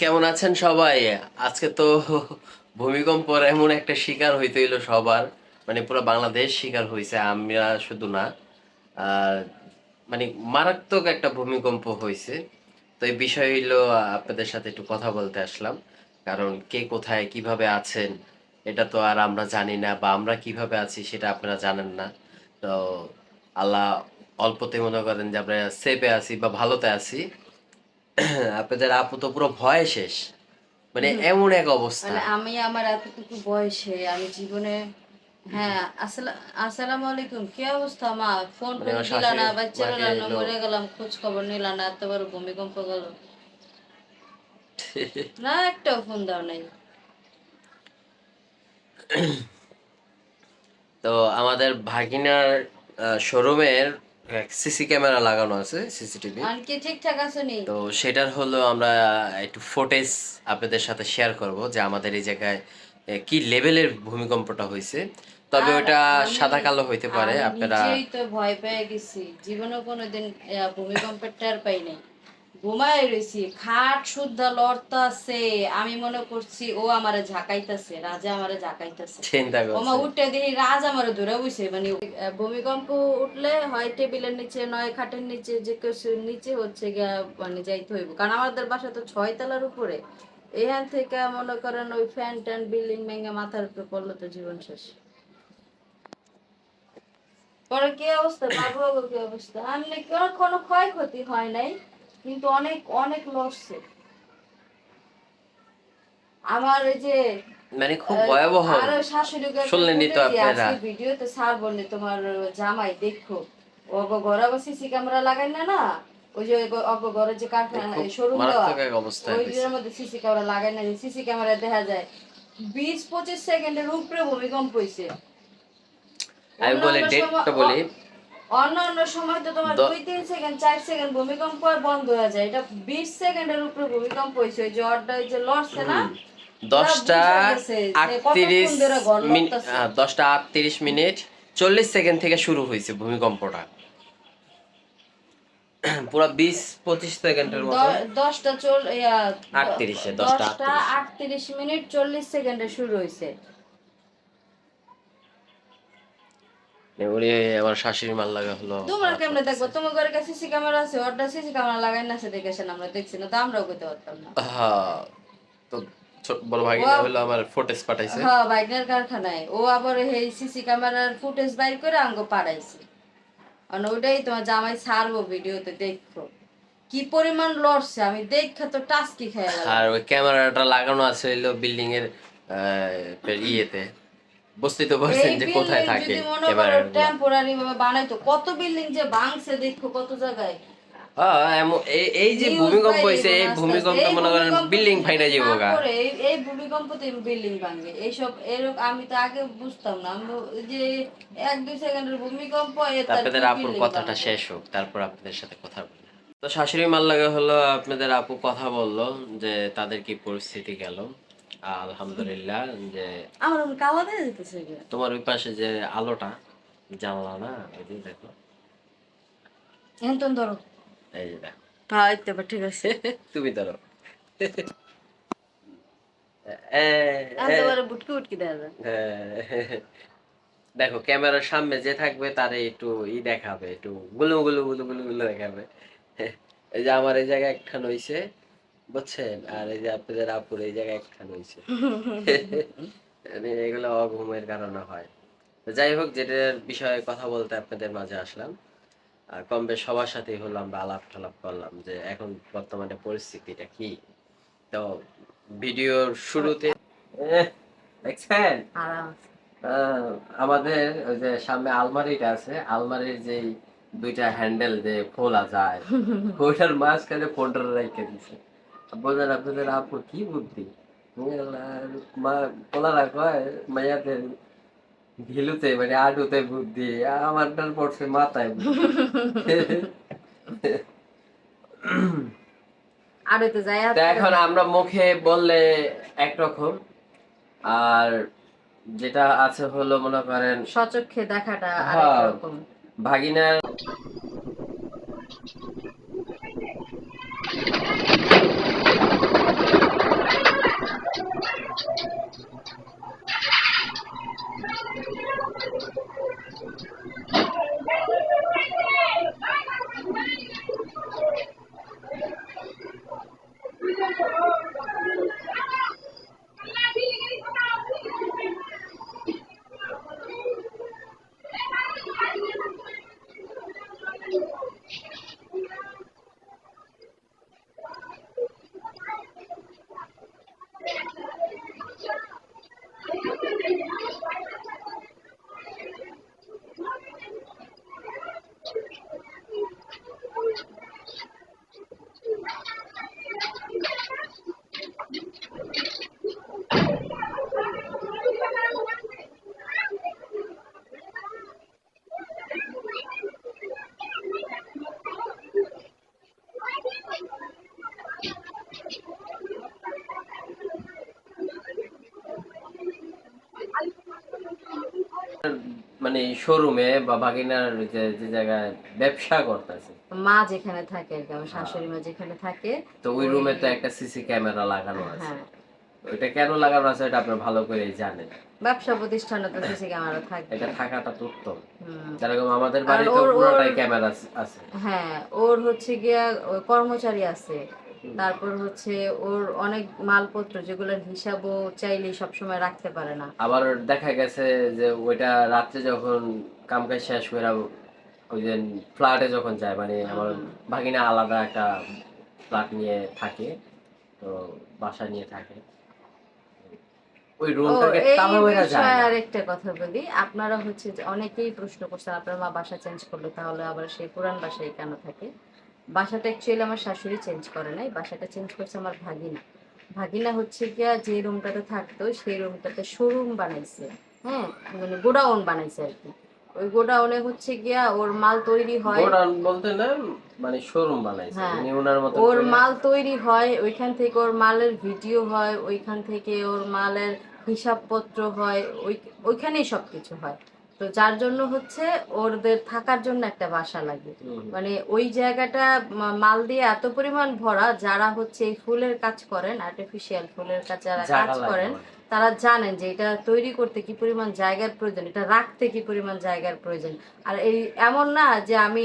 কেমন আছেন সবাই? আজকে তো ভূমিকম্পর এমন একটা শিকার হইতে হইল সবার। মানে পুরো বাংলাদেশ শিকার হয়েছে আমরা শুধু না। মানে মারাত্মক একটা ভূমিকম্প হয়েছে তো এই বিষয় হইল, আপনাদের সাথে একটু কথা বলতে আসলাম। কারণ কে কোথায়, কীভাবে আছেন, এটা তো আর আমরা জানি না, বা আমরা কীভাবে আছি সেটা আপনারা জানেন না। তো আল্লাহ অল্পতে মনে করেন যে আমরা সেফে আছি বা ভালোতে আছি। আপনাদের আপু তো পুরো ভয় শেষ। মানে এমন এক অবস্থা। মানে আমি আমার এতটুকু বয়সে আমি জীবনে হ্যাঁ আসসালা- আসসালামু আলাইকুম কি অবস্থা মা? ফোন মানে দিলা না বাচ্চারা রান্না মরে গেলাম খোঁজ খবর নিলা না ভূমিকম্প গেল। না একটাও ফোন দাও নাই। তো আমাদের ভাগিনার শোরুমের সিসি ক্যামেরা লাগানো আছে সিসিটিভি। আর কি ঠিকঠাক আছে নি তো সেটার হলো আমরা একটু ফুটেজ আপনাদের সাথে শেয়ার করব যে আমাদের এই জায়গায় কি লেভেলের ভূমিকম্পটা হয়েছে। তবে ওটা সাদা কালো হইতে পারে আপনারা তো ভয় পেয়ে গেছি। জীবনে কোনোদিন ভূমিকম্পের টের পাই নাই। ঘুমায় রয়েছি খাট শুদ্ধ লড়তাছে। আমি মনে করছি ও আমারে ঝাঁকাইতাছে রাজা আমারে ঝাঁকাইতাছে। ওমা উঠে দেখি রাজ আমার ধরে বসে মানে ভূমিকম্প উঠলে হয় টেবিলের নিচে নয় খাটের নিচে যে কিছু নিচে হচ্ছে গিয়া মানে যাইতে হইব। কারণ আমাদের বাসা তো ছয় তলার উপরে। এখান থেকে মনে করেন ওই ফ্যান ট্যান বিল্ডিং ভেঙে মাথার উপরে পড়ল তো জীবন শেষ। পরে কি অবস্থা? বাবু কি অবস্থা? আমি কোনো ক্ষয়ক্ষতি হয় নাই? কিন্তু অনেক অনেক লসছে আমার এই যে মানে খুব ভয়াবহ শুনলেনই তো আপনারা। ভিডিওতে স্যার বললে তোমার জামাই দেখো অগ ঘরে সিসি ক্যামেরা লাগাই না না? ওই যে অগ ঘরে যে কারখানা শোরুম দেওয়া মারাত্মক এক অবস্থা ওই যে মধ্যে সিসি ক্যামেরা লাগাই না যে সিসি ক্যামেরা দেখা যায় বিশ পঁচিশ সেকেন্ডের উপরে ভূমিকম্প হয়েছে আমি বলি ডেটটা বলি অন্য অন্য সময় তো তোমার দুই তিন সেকেন্ড চার সেকেন্ড ভূমিকম্প বন্ধ হয়ে যায়। এটা বিশ সেকেন্ডের উপরে ভূমিকম্প হয়েছে। ওই জ্বরটা যে লড়ছে না? দশটা আটত্রিশ মিনিট দশটা আটত্রিশ মিনিট চল্লিশ সেকেন্ড থেকে শুরু হয়েছে ভূমিকম্পটা। পুরো বিশ পঁচিশ সেকেন্ডের মতো দশটা চল আটত্রিশে, দশটা আটত্রিশ মিনিট চল্লিশ সেকেন্ডে শুরু হয়েছে। ওরে আমার শাশুড়ি মাল লাগা হলো। তোমরা কেমনে দেখব? তোমার ঘরে কাছে সিসি ক্যামেরা আছে ওটা সিসি ক্যামেরা লাগাই না সে দেখেছেন আমরা দেখছি না তো আমরাও করতে পারতাম না। হ্যাঁ তো বড় ভাগিনা হলো আমার ফুটেজ পাঠাইছে। হ্যাঁ কারখানায়। ও আবার এই সিসি ক্যামেরার ফুটেজ বাইর করে আঙ্গ পাঠাইছে আর ওটাই তোমার জামাই ছাড়বো ভিডিওতে দেখো কি পরিমাণ লড়ছে আমি দেখা তো টাস্কি খেয়ে আর ওই ক্যামেরাটা লাগানো আছে হইল বিল্ডিং এর ইয়েতে। বুঝতেই তো পারছেন যে কোথায় থাকে ক্যামেরা টেম্পোরারি ভাবে বানাইতো কত বিল্ডিং যে ভাঙছে দেখো কত জায়গায়? এই যে ভূমিকম্প হয়েছে এই। ভূমিকম্পে মনে করেন বিল্ডিং ফাইনা যাব না গা। এই- ভূমিকম্পতে বিল্ডিং ভাঙে এইসব এরকম আমি তো আগে বুঝতাম না। আমি যে এক দুই সেকেন্ডের ভূমিকম্প আপনাদের আপুর কথাটা শেষ হোক তারপর আপনাদের সাথে কথা বলি। তো শাশুড়ি মাল লাগা হলো আপনাদের আপু কথা বলল যে তাদের কি পরিস্থিতি গেল। আলহামদুলিল্লাহ যে আমার দেখা যেতেছে তোমার ওই পাশে যে আলোটা জানলা না ওই যে দেখো। এখন ধরো। এই যে দেখো। হ্যাঁ এই তো ঠিক আছে। তুমি ধরো। দেখো ক্যামেরার সামনে যে থাকবে তারে একটু ই দেখাবে একটু গুলু গুলু গুলু গুলো গুলু দেখাবে। এই যে আমার এই জায়গায় একখান হইছে। বুঝছেন? আর এই যে আপনাদের আপুর এই জায়গায় একখান হইছে। মানে এগুলো অঘুমের কারণে হয়। যাই হোক যেটার বিষয়ে কথা বলতে আপনাদের মাঝে আসলাম কম বেশ সবার সাথেই হলো আমরা আলাপ টালাপ করলাম যে এখন বর্তমানে পরিস্থিতিটা কি। তো ভিডিওর শুরুতে দেখছেন? আমাদের ওই যে সামনে আলমারিটা আছে আলমারির যে দুইটা হ্যান্ডেল যে খোলা যায় ওইটার মাঝখানে ফোনটা রেখে দিছে। বোঝেন আপনাদের আপুর কি বুদ্ধি? মা পোলারা কয় মাইয়াদের ঘিলুতে মানে আডুতে বুদ্ধি আমারটার পড়ছে মাথায় আর তো যাই এখন আমরা মুখে বললে একরকম আর যেটা আছে হলো মনে করেন সচক্ষে দেখাটা হ্যাঁ। আরেক রকম ভাগিনার মানে শোরুমে বা বাগিনার যে জায়গায় ব্যবসা করতেছে। মা যেখানে থাকে আর কি আমার শাশুড়ি মা যেখানে থাকে তো ওই রুমে তো একটা সিসি ক্যামেরা লাগানো আছে। হ্যাঁ ওইটা কেন লাগানো আছে এটা আপনি ভালো করে জানেন। ব্যবসা প্রতিষ্ঠানে তো সিসি ক্যামেরা থাকে। এটা থাকাটা তো উত্তম। যেরকম আমাদের বাড়িতে পুরোটাই ক্যামেরা আছে। হ্যাঁ ওর হচ্ছে গিয়া কর্মচারী আছে। তারপর হচ্ছে ওর অনেক মালপত্র যেগুলোর হিসাবও চাইলে সবসময় রাখতে পারে না। আবার দেখা গেছে যে ওইটা রাত্রে যখন কাম কাজ শেষ করে ওই যে ফ্ল্যাটে যখন যায় মানে আমার ভাগিনা আলাদা একটা ফ্ল্যাট নিয়ে থাকে তো বাসা নিয়ে থাকে। ওই ও রুমটাকে তালা মেরা যায় না। আরেকটা কথা বলি আপনারা হচ্ছে অনেকেই প্রশ্ন করছেন আপনার মা বাসা চেঞ্জ করল তাহলে আবার সেই পুরান বাসায় কেন থাকে? বাসাটা অ্যাকচুয়ালি আমার শাশুড়ি চেঞ্জ করে নাই বাসাটা চেঞ্জ করছে আমার ভাগিনা। ভাগিনা হচ্ছে গিয়া যে রুমটাতে থাকতো সেই রুমটাতে শোরুম বানাইছে হ্যাঁ? মানে গোডাউন বানাইছে আর কি। ওই গোডাউনে হচ্ছে গিয়া ওর মাল তৈরি হয় গোডাউন বলতে না মানে শোরুম বানাইছে হ্যাঁ। উনি ওনার মতো ওর মাল তৈরি হয় ওইখান থেকে ওর মালের ভিডিও হয় ওইখান থেকে ওর মালের হিসাবপত্র হয় ওই ওইখানেই সব কিছু হয়। তো যার জন্য হচ্ছে ওদের থাকার জন্য একটা বাসা লাগে। মানে ওই জায়গাটা মাল দিয়ে এত পরিমাণ ভরা যারা হচ্ছে এই ফুলের কাজ করেন আর্টিফিশিয়াল ফুলের কাজ যারা কাজ করেন তারা জানেন যে এটা তৈরি করতে কি পরিমাণ জায়গার প্রয়োজন এটা রাখতে কি পরিমাণ জায়গার প্রয়োজন আর এই এমন না যে আমি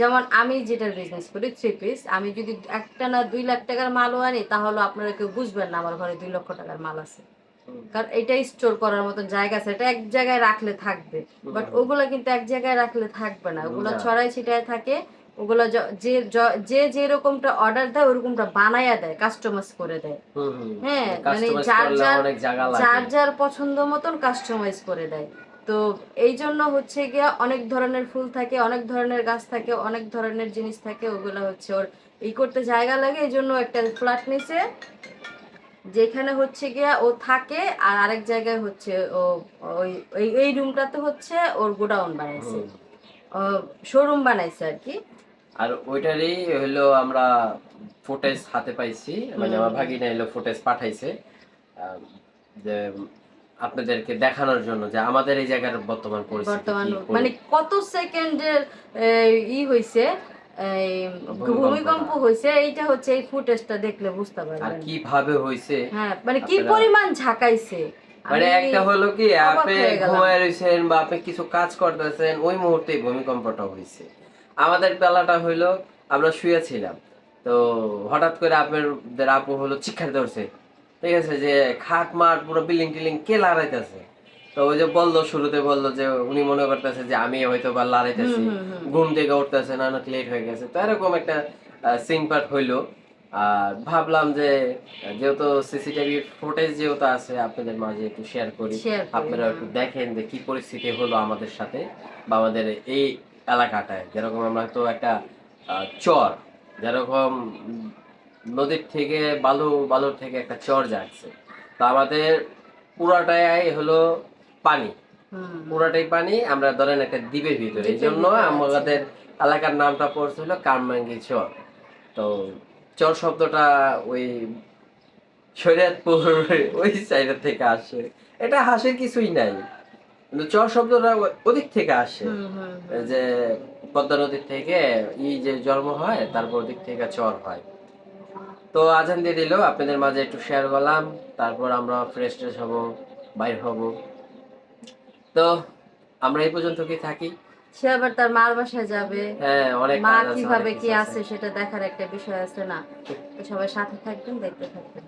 যেমন আমি যেটার বিজনেস করি থ্রি পিস আমি যদি একটা না দুই লাখ টাকার মালও আনি তাহলে আপনারা কেউ বুঝবেন না আমার ঘরে দুই লক্ষ টাকার মাল আছে। কারণ এটাই স্টোর করার মতন জায়গা আছে এটা এক জায়গায় রাখলে থাকবে। বাট ওগুলা কিন্তু এক জায়গায় রাখলে থাকবে না। ওগুলো। ছড়াই ছিটায় থাকে ওগুলো যে যে যেরকমটা অর্ডার দেয় ওরকমটা বানায়া দেয় কাস্টমাইজ করে দেয়। হ্যাঁ, মানে Customize যার যার- যার যার পছন্দ মতন কাস্টমাইজ করে দেয়। তো এই জন্য হচ্ছে গিয়া অনেক ধরনের ফুল থাকে অনেক ধরনের গাছ থাকে অনেক ধরনের জিনিস থাকে ওগুলো হচ্ছে ওর ই করতে জায়গা লাগে। এই জন্য একটা ফ্ল্যাট নিছে যেখানে হচ্ছে গিয়া ও থাকে আর আরেক জায়গায় হচ্ছে ও ওই এই রুমটাতে হচ্ছে ওর গোডাউন বানাইছে। শোরুম বানাইছে আর কি। আর ওইটারই হলো আমরা ফুটেজ হাতে পাইছি মানে আমার ভাগিনা এলো ফুটেজ পাঠাইছে। যে আপনাদেরকে দেখানোর জন্য যে আমাদের এই জায়গার বর্তমান পরিস্থিতি বর্তমান মানে কত সেকেন্ডের ই হইছে ভূমিকম্প ভূমিকম্প হইছে এইটা হচ্ছে এই ফুটেজটা দেখলে বুঝতে আর কীভাবে হইছে? হ্যাঁ মানে কি পরিমাণ ঝাঁকাইছে? মানে একটা হলো কি আপনি ঘুমায় রইছেন বা আপনি কিছু কাজ করতেছেন ওই মুহূর্তে ভূমিকম্পটা হইছে। আমাদের বেলাটা হইল আমরা শুয়েছিলাম। তো হঠাৎ করে আপনাদের আপু হলো চিৎকার ধরছে। ঠিক আছে যে খাট মাঠ পুরো বিল্ডিং টিল্ডিং কে লড়াইতেছে তো ওই যে বলল শুরুতে বলল যে উনি মনে করতেছে যে আমি হয়তো বা লড়াইতেছি। ঘুম থেকে উঠতেছে না অনেক লেট হয়ে গেছে। তো এরকম একটা সিন পার্ট হইল। আর ভাবলাম যে যেহেতু সিসিটিভি ফুটেজ যেহেতু আছে আপনাদের মাঝে একটু শেয়ার করি। আপনারা হ্যাঁ। একটু দেখেন যে কি পরিস্থিতি হলো আমাদের সাথে বা আমাদের এই এলাকাটায়। যেরকম আমরা তো একটা চর যেরকম নদীর থেকে বালু বালুর থেকে একটা চর যাচ্ছে। তো আমাদের পুরাটাই হলো পানি। পুরাটাই পানি আমরা ধরেন একটা দ্বীপের ভিতরে। এই জন্য আমাদের এলাকার নামটা পড়ছিল কারমাঙ্গি চর। তো চর শব্দটা ওই শরীয়তপুর ওই সাইড থেকে আসে। এটা হাসির কিছুই নাই। কিন্তু চর শব্দটা ওদিক থেকে আসে। যে পদ্মা নদীর থেকে ই যে জন্ম হয় তারপর ওদিক থেকে চর হয়। তো আজান দিয়ে দিল আপনাদের মাঝে একটু শেয়ার করলাম। তারপর আমরা ফ্রেশ ট্রেশ হব বাইর হব। তো আমরা এই পর্যন্ত কি থাকি। সে আবার তার মার বাসায় যাবে। হ্যাঁ অনেক মা কীভাবে কি আছে সেটা দেখার একটা বিষয় আছে না? তো সবাই সাথে থাকবেন দেখতে থাকবেন।